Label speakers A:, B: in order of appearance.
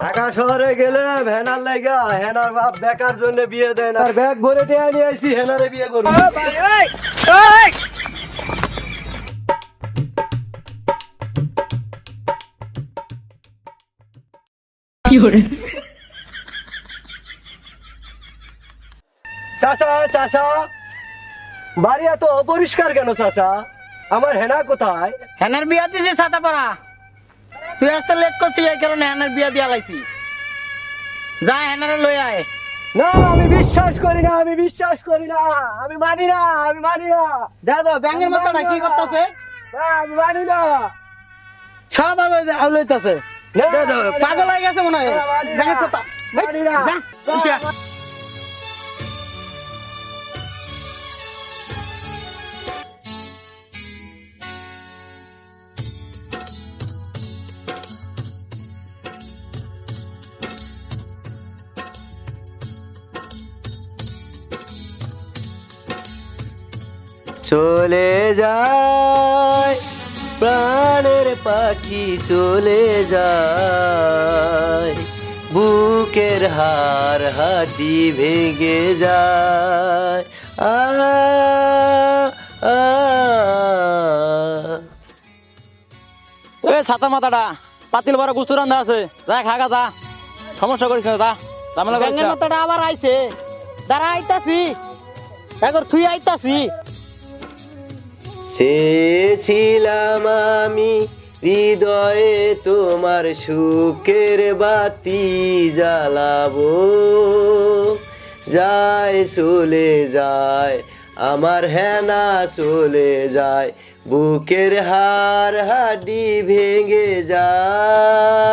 A: ঢাকা শহরে গেলে ভ্যানার লাগা হেনার বাপ বেকার জন্য বিয়ে দেয় না। আর ব্যাগ ভরে টেয়া নিয়ে আইছি হেনারে বিয়ে করব চাচা চাচা বাড়ি এত অপরিষ্কার কেন চাচা? আমার হেনা কোথায়?
B: হেনার বিয়া দিয়েছে ছাতা পাড়া তুই আসতে লেট করছিস এই কারণে হেনার বিয়া দিয়া লাইছি। যা হেনারে লই আয়।
A: না আমি বিশ্বাস করি না আমি বিশ্বাস করি না। আমি মানি না আমি মানি না।
B: দাদা ব্যাঙের মাথাটা কি করতেছে?
A: আমি মানি না।
B: সব লইতেছে।
A: না,
B: পাগল হয়ে গেছে মনে হয়। ব্যাঙের ছাতা।
A: মানি না। চলে যায় প্রাণের পাখি চলে যায় বুকের হার হাটি ভেঙে যায়। আ আ
B: এ ছাতা মাথাটা পাতিল বড় গুস্তু রান্দা আছে। যা খাগা যা। সমস্যা করিস না যা। মাথাটা আবার আইছে। দাঁড়া আইতাছি। একবার তুই আইতাছি।
A: চেয়েছিলাম আমি হৃদয়ে তোমার সুখের বাতি জ্বালাবো। যায় চলে যায়, আমার হেনা চলে যায়, বুকের হার হাড্ডি ভেঙে যায়।